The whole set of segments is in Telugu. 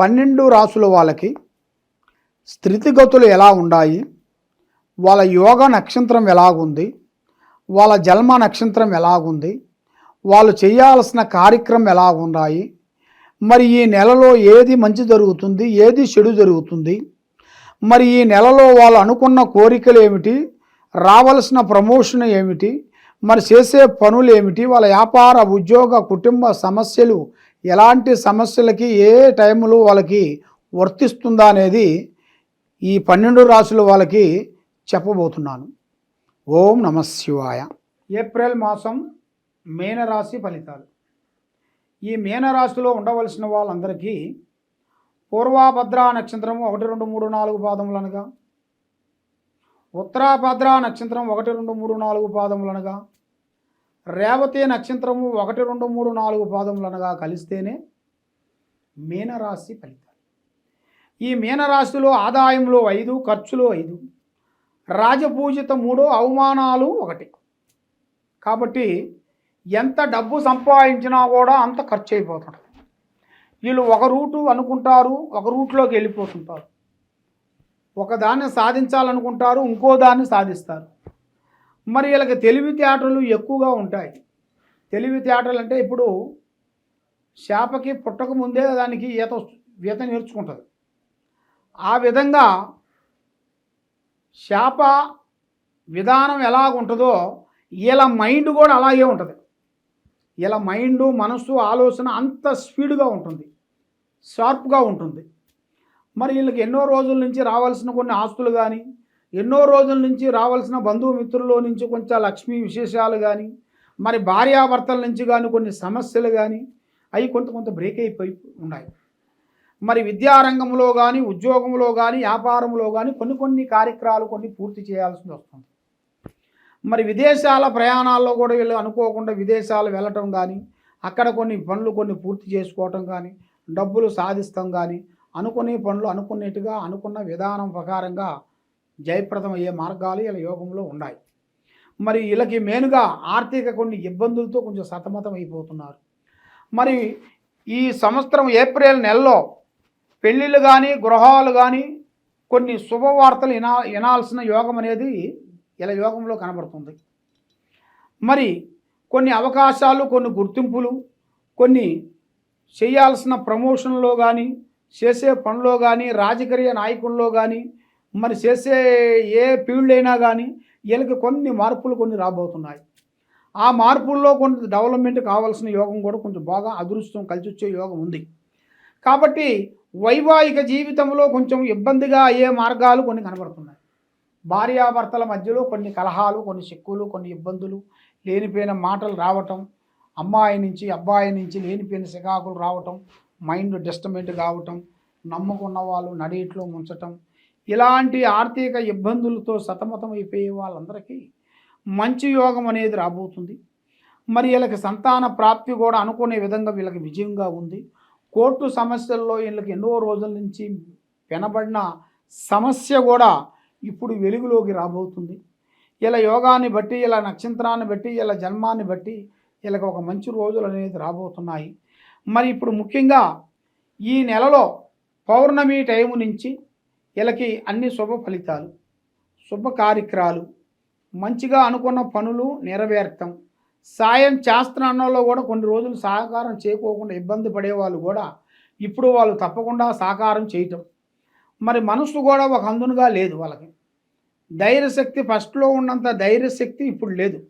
పన్నెండు రాసుల వాళ్ళకి స్థితిగతులు ఎలా ఉన్నాయి వాళ్ళ యోగ నక్షత్రం ఎలాగుంది? వాళ్ళ జన్మ నక్షత్రం ఎలాగుంది? వాళ్ళు చేయాల్సిన కార్యక్రమం ఎలా ఉన్నాయి? మరి ఈ నెలలో ఏది మంచి జరుగుతుంది? ఏది చెడు జరుగుతుంది? మరి ఈ నెలలో వాళ్ళు అనుకున్న కోరికలు ఏమిటి? రావలసిన ప్రమోషన్ ఏమిటి? మరి చేసే పనులు ఏమిటి? వాళ్ళ వ్యాపార ఉద్యోగ కుటుంబ సమస్యలు ఎలాంటి సమస్యలకి ఏ టైంలో వాళ్ళకి వర్తిస్తుందా అనేది ఈ పన్నెండు రాసులు వాళ్ళకి చెప్పబోతున్నాను. ఓం నమ శివాయ. ఏప్రిల్ మాసం మేనరాశి ఫలితాలు. ఈ మేనరాశిలో ఉండవలసిన వాళ్ళందరికీ పూర్వాభద్ర నక్షత్రం ఒకటి రెండు మూడు నాలుగు పాదములనగా ఉత్తరాభద్ర నక్షత్రం ఒకటి రెండు మూడు నాలుగు పాదములనగా రేవతి నక్షత్రము ఒకటి రెండు మూడు నాలుగు పాదములనగా కలిస్తేనే మీనరాశి ఫలితాలు. ఈ మీనరాశిలో ఆదాయంలో ఐదు ఖర్చులు ఐదు. రాజపూజిత మూడు అవమానాలు ఒకటి. కాబట్టి ఎంత డబ్బు సంపాదించినా కూడా అంత ఖర్చు అయిపోతుంది వీళ్ళు ఒక రూటు అనుకుంటారు ఒక రూట్లోకి వెళ్ళిపోతుంటారు. ఒకదాన్ని సాధించాలనుకుంటారు ఇంకో దాన్ని సాధిస్తారు. మరి వీళ్ళకి తెలివితేటలు ఎక్కువగా ఉంటాయి. తెలివితేటలు అంటే ఇప్పుడు చేపకి పుట్టక ముందే దానికి ఈత ఈత నేర్చుకుంటుంది. ఆ విధంగా చేప విధానం ఎలాగుంటుందో వీళ్ళ మైండ్ కూడా అలాగే ఉంటుంది. వీళ్ళ మైండ్ మనసు ఆలోచన అంత స్పీడ్గా ఉంటుంది. షార్ప్గా ఉంటుంది. మరి వీళ్ళకి ఎన్నో రోజుల నుంచి రావాల్సిన కొన్ని ఆస్తులు కానీ ఎన్నో రోజుల నుంచి రావాల్సిన బంధుమిత్రుల్లో నుంచి కొంచెం లక్ష్మీ విశేషాలు కానీ మరి భార్యాభర్తల నుంచి కానీ కొన్ని సమస్యలు కానీ అవి కొంత కొంత బ్రేక్ అయిపోయి ఉన్నాయి. మరి విద్యారంగంలో కానీ ఉద్యోగంలో కానీ వ్యాపారంలో కానీ కొన్ని కొన్ని కార్యక్రమాలు కొన్ని పూర్తి చేయాల్సి వస్తుంది. మరి విదేశాల ప్రయాణాల్లో కూడా వీళ్ళు అనుకోకుండా విదేశాలు వెళ్ళటం కానీ అక్కడ కొన్ని పనులు కొన్ని పూర్తి చేసుకోవటం కానీ డబ్బులు సాధిస్తాం కానీ అనుకునే పనులు అనుకునేట్టుగా అనుకున్న విధానం ప్రకారంగా జయప్రదం అయ్యే మార్గాలు ఇలా యోగంలో ఉన్నాయి. మరి వీళ్ళకి మెయిన్గా ఆర్థిక కొన్ని ఇబ్బందులతో కొంచెం సతమతం అయిపోతున్నారు మరి ఈ సంవత్సరం ఏప్రిల్ నెలలో పెళ్ళిళ్ళు కానీ గృహాలు కానీ కొన్ని శుభవార్తలు వినా వినాల్సిన యోగం అనేది ఇలా యోగంలో కనబడుతుంది. మరి కొన్ని అవకాశాలు కొన్ని గుర్తింపులు కొన్ని చేయాల్సిన ప్రమోషన్లో కానీ చేసే పనిలో కానీ రాజకీయ నాయకుల్లో కానీ మరి చేసే ఏ ఫీల్డ్ అయినా కానీ వీళ్ళకి కొన్ని మార్పులు కొన్ని రాబోతున్నాయి. ఆ మార్పుల్లో కొంత డెవలప్మెంట్ కావాల్సిన యోగం కూడా కొంచెం బాగా అదృష్టం కలిసి వచ్చే యోగం ఉంది. కాబట్టి వైవాహిక జీవితంలో కొంచెం ఇబ్బందిగా అయ్యే మార్గాలు కొన్ని కనబడుతున్నాయి. భార్యాభర్తల మధ్యలో కొన్ని కలహాలు కొన్ని చిక్కులు కొన్ని ఇబ్బందులు లేనిపోయిన మాటలు రావటం అమ్మాయి నుంచి అబ్బాయి నుంచి లేనిపోయిన సికాకులు రావటం మైండ్ డిస్టర్బెంట్ కావటం నమ్మకున్న వాళ్ళు నడిట్లో ముంచటం ఇలాంటి ఆర్థిక ఇబ్బందులతో సతమతం అయిపోయే వాళ్ళందరికీ మంచి యోగం అనేది రాబోతుంది. మరి వీళ్ళకి సంతాన ప్రాప్తి కూడా అనుకునే విధంగా వీళ్ళకి విజయంగా ఉంది. కోర్టు సమస్యల్లో వీళ్ళకి ఎన్నో రోజుల నుంచి వినబడిన సమస్య కూడా ఇప్పుడు వెలుగులోకి రాబోతుంది. ఇలా యోగాన్ని బట్టి ఇలా నక్షత్రాన్ని బట్టి ఇలా జన్మాన్ని బట్టి వీళ్ళకి ఒక మంచి రోజులు అనేది రాబోతున్నాయి. మరి ఇప్పుడు ముఖ్యంగా ఈ నెలలో పౌర్ణమి టైము నుంచి వీళ్ళకి అన్ని శుభ ఫలితాలు శుభ కార్యక్రమాలు మంచిగా అనుకున్న పనులు నెరవేర్తాం. సాయం చేస్తున్నలో కూడా కొన్ని రోజులు సహకారం చేయకోకుండా ఇబ్బంది పడేవాళ్ళు కూడా ఇప్పుడు వాళ్ళు తప్పకుండా సహకారం చేయటం. మరి మనసు కూడా ఒక అందునుగా లేదు వాళ్ళకి. ధైర్యశక్తి ఫస్ట్లో ఉన్నంత ధైర్యశక్తి ఇప్పుడు లేదు.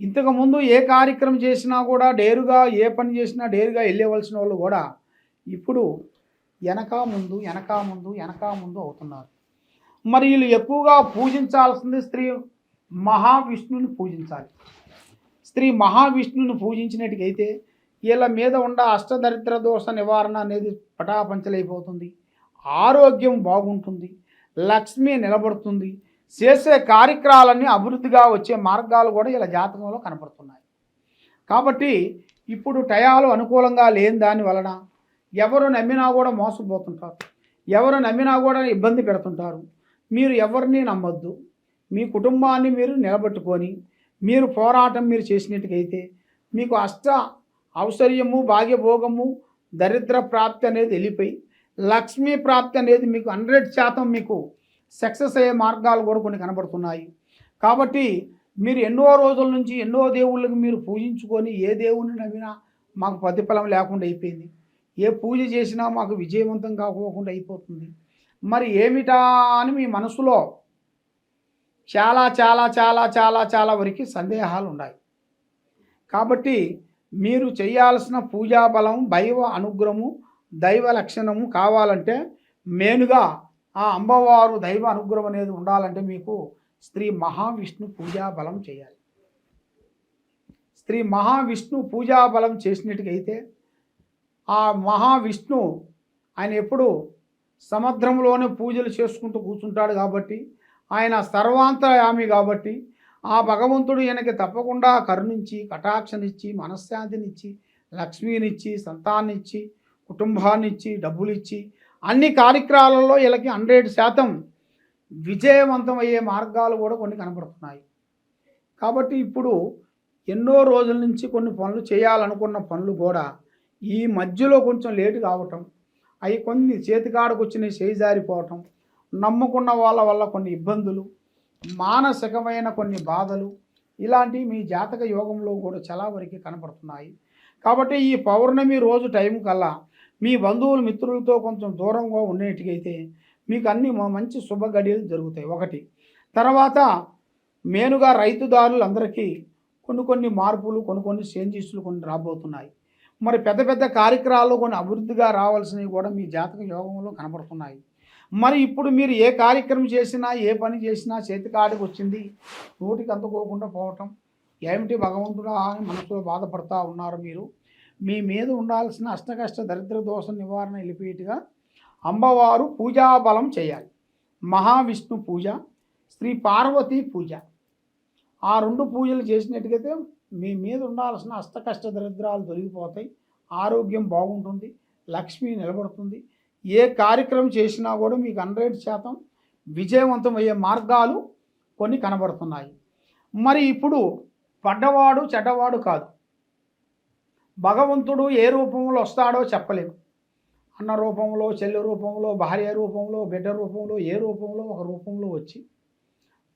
ఇంతకుముందు ఏ కార్యక్రమం చేసినా కూడా డేరుగా ఏ పని చేసినా డేరుగా వెళ్ళవలసిన వాళ్ళు కూడా ఇప్పుడు వెనక ముందు వెనక ముందు వెనక ముందు అవుతున్నారు. మరి వీళ్ళు ఎక్కువగా పూజించాల్సింది స్త్రీ మహావిష్ణుని పూజించాలి. స్త్రీ మహావిష్ణుని పూజించినట్టుకైతే వీళ్ళ మీద ఉన్న అష్టదరిద్ర దోష నివారణ అనేది పటాపంచలైపోతుంది. ఆరోగ్యం బాగుంటుంది. లక్ష్మి నిలబడుతుంది. చేసే కార్యక్రమాలన్నీ అభివృద్ధిగా వచ్చే మార్గాలు కూడా ఇలా జాతకంలో కనపడుతున్నాయి. కాబట్టి ఇప్పుడు టయాలు అనుకూలంగా లేని దాని వలన ఎవరు నమ్మినా కూడా మోసపోతుంటారు. ఎవరు నమ్మినా కూడా ఇబ్బంది పెడుతుంటారు. మీరు ఎవరిని నమ్మొద్దు. మీ కుటుంబాన్ని మీరు నిలబెట్టుకొని మీరు పోరాటం మీరు చేసినట్టుకైతే మీకు అష్ట ఔశ్వర్యము భాగ్యభోగము దరిద్ర ప్రాప్తి అనేది వెళ్ళిపోయి లక్ష్మీ ప్రాప్తి అనేది మీకు హండ్రెడ్ శాతం మీకు సక్సెస్ అయ్యే మార్గాలు కూడా కొన్ని కనబడుతున్నాయి. కాబట్టి మీరు ఎన్నో రోజుల నుంచి ఎన్నో దేవుళ్ళకి మీరు పూజించుకొని ఏ దేవుణ్ణి నమ్మినా మాకు ప్రతిఫలం లేకుండా అయిపోయింది. ఏ పూజ చేసినా మాకు విజయవంతం కాకోకుండా అయిపోతుంది. మరి ఏమిటా అని మీ మనసులో చాలా చాలా చాలా చాలా చాలా వరకు సందేహాలు ఉన్నాయి. కాబట్టి మీరు చేయాల్సిన పూజా బలం దైవ అనుగ్రహము దైవ లక్షణము కావాలంటే మెయిన్గా ఆ అమ్మవారు దైవ అనుగ్రహం అనేది ఉండాలంటే మీకు స్త్రీ మహావిష్ణు పూజా బలం చేయాలి. శ్రీ మహావిష్ణు పూజా బలం అయితే ఆ మహావిష్ణు ఆయన ఎప్పుడు సముద్రంలోనే పూజలు చేసుకుంటూ కూర్చుంటాడు కాబట్టి ఆయన సర్వాంతర్యామి కాబట్టి ఆ భగవంతుడు ఈయనకి తప్పకుండా కరుణించి కటాక్షనిచ్చి మనశ్శాంతినిచ్చి లక్ష్మీనిచ్చి సంతాన్నిచ్చి కుటుంబాన్నిచ్చి డబ్బులిచ్చి అన్ని కార్యక్రమాలలో వీళ్ళకి హండ్రెడ్ శాతం విజయవంతమయ్యే మార్గాలు కూడా కొన్ని కనపడుతున్నాయి కాబట్టి ఇప్పుడు ఎన్నో రోజుల నుంచి కొన్ని పనులు చేయాలనుకున్న పనులు కూడా ఈ మధ్యలో కొంచెం లేటు కావటం అవి కొన్ని చేతికాడకు వచ్చినవి చేయి జారిపోవటం నమ్ముకున్న వాళ్ళ వల్ల కొన్ని ఇబ్బందులు మానసికమైన కొన్ని బాధలు ఇలాంటివి మీ జాతక యోగంలో కూడా చాలా వరకు కనపడుతున్నాయి. కాబట్టి ఈ పౌర్ణమి రోజు టైం కల్లా మీ బంధువులు మిత్రులతో కొంచెం దూరంగా ఉండేటికైతే మీకు అన్ని మంచి శుభ గడియలు జరుగుతాయి. ఒకటి తర్వాత మేనుగా రైతుదారులందరికీ కొన్ని కొన్ని మార్పులు కొన్ని కొన్ని చేంజెస్లు కొన్ని రాబోతున్నాయి. మరి పెద్ద పెద్ద కార్యక్రమాల్లో కొన్ని అభివృద్ధిగా రావాల్సినవి కూడా మీ జాతక యోగంలో కనబడుతున్నాయి. మరి ఇప్పుడు మీరు ఏ కార్యక్రమం చేసినా ఏ పని చేసినా చేతికాడికి వచ్చింది నోటికి అందుకోకుండా పోవటం ఏమిటి భగవంతుడా అని మనసులో బాధపడతా ఉన్నారు మీరు. మీ మీద ఉండాల్సిన అష్టకష్ట దరిద్ర దోష నివారణ వెళ్ళిపోయేట్టుగా అమ్మవారు పూజాబలం చేయాలి. మహావిష్ణు పూజ శ్రీ పార్వతీ పూజ. ఆ రెండు పూజలు చేసినట్టుగైతే మీ మీద ఉండాల్సిన అష్టకష్ట దరిద్రాలు తొలగిపోతాయి. ఆరోగ్యం బాగుంటుంది. లక్ష్మి నిలబడుతుంది. ఏ కార్యక్రమం చేసినా కూడా మీకు హండ్రెడ్ శాతం విజయవంతం అయ్యే మార్గాలు కొన్ని కనబడుతున్నాయి. మరి ఇప్పుడు పడ్డవాడు చెడ్డవాడు కాదు. భగవంతుడు ఏ రూపంలో వస్తాడో చెప్పలేము అన్న రూపంలో చెల్లి రూపంలో భార్య రూపంలో బిడ్డ రూపంలో ఏ రూపంలో ఒక రూపంలో వచ్చి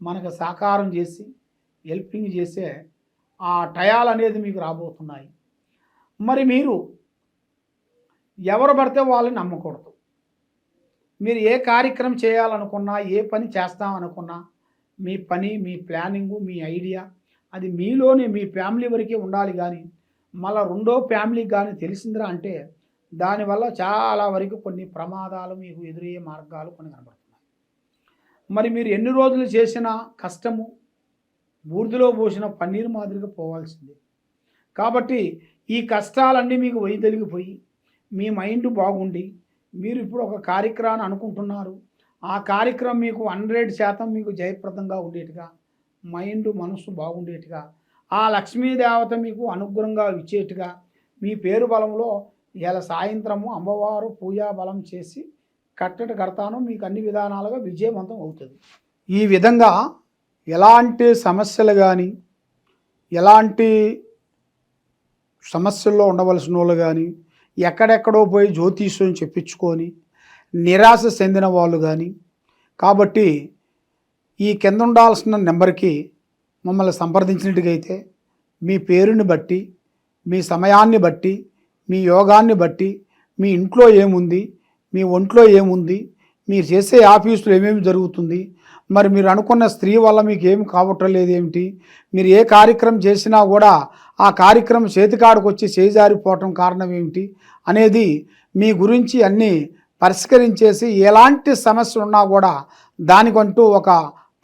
మనకు సాకారం చేసి హెల్పింగ్ చేసే ఆ టయాలు అనేది మీకు రాబోతున్నాయి. మరి మీరు ఎవరు పడితే వాళ్ళని నమ్మకూడదు. మీరు ఏ కార్యక్రమం చేయాలనుకున్నా ఏ పని చేస్తామనుకున్నా మీ పని మీ ప్లానింగు మీ ఐడియా అది మీలోనే మీ ఫ్యామిలీ వరకే ఉండాలి కానీ మళ్ళా రెండో ఫ్యామిలీకి కానీ తెలిసిందిరా అంటే దానివల్ల చాలా వరకు కొన్ని ప్రమాదాలు మీకు ఎదురయ్యే మార్గాలు కొన్ని కనబడుతున్నాయి. మరి మీరు ఎన్ని రోజులు చేసినా కష్టము బూర్దిలో పోసిన పన్నీరు మాదిరిగా పోవాల్సిందే. కాబట్టి ఈ కష్టాలన్నీ మీకు వైదొలిగిపోయి మీ మైండ్ బాగుండి మీరు ఇప్పుడు ఒక కార్యక్రమాన్ని అనుకుంటున్నారు. ఆ కార్యక్రమం మీకు హండ్రెడ్ శాతం మీకు జయప్రదంగా ఉండేట్టుగా మైండ్ మనసు బాగుండేట్టుగా ఆ లక్ష్మీదేవత మీకు అనుగ్రహంగా ఇచ్చేట్టుగా మీ పేరు బలంలో ఇలా సాయంత్రము అమ్మవారు పూజా బలం చేసి కట్టడి కడతాను. మీకు అన్ని విధానాలుగా విజయవంతం అవుతుంది. ఈ విధంగా ఎలాంటి సమస్యలు కానీ ఎలాంటి సమస్యల్లో ఉండవలసిన వాళ్ళు కానీ ఎక్కడెక్కడో పోయి జ్యోతిష్యం చెప్పించుకొని నిరాశ చెందిన వాళ్ళు కానీ కాబట్టి ఈ కింద ఉండాల్సిన నెంబర్కి మమ్మల్ని సంప్రదించినట్టుగైతే మీ పేరుని బట్టి మీ సమయాన్ని బట్టి మీ యోగాన్ని బట్టి మీ ఇంట్లో ఏముంది మీ ఒంట్లో ఏముంది మీరు చేసే ఆఫీసులో ఏమేమి జరుగుతుంది మరి మీరు అనుకున్న స్త్రీ వల్ల మీకు ఏమి కావట్లేదు ఏమిటి? మీరు ఏ కార్యక్రమం చేసినా కూడా ఆ కార్యక్రమం చేతికాడికి వచ్చి చేజారిపోవటం కారణం ఏమిటి? అనేది మీ గురించి అన్నీ పరిష్కరించేసి ఎలాంటి సమస్య ఉన్నా కూడా దానికంటూ ఒక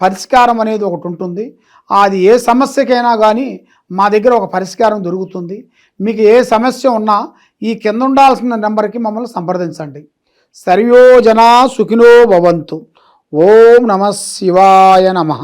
పరిష్కారం అనేది ఒకటి ఉంటుంది. అది ఏ సమస్యకైనా కానీ మా దగ్గర ఒక పరిష్కారం దొరుకుతుంది. మీకు ఏ సమస్య ఉన్నా ఈ కింద ఉండాల్సిన నెంబర్కి మమ్మల్ని సంప్రదించండి. సర్వోజన సుఖినో భవంతు. ఓం నమ శివాయ నమః.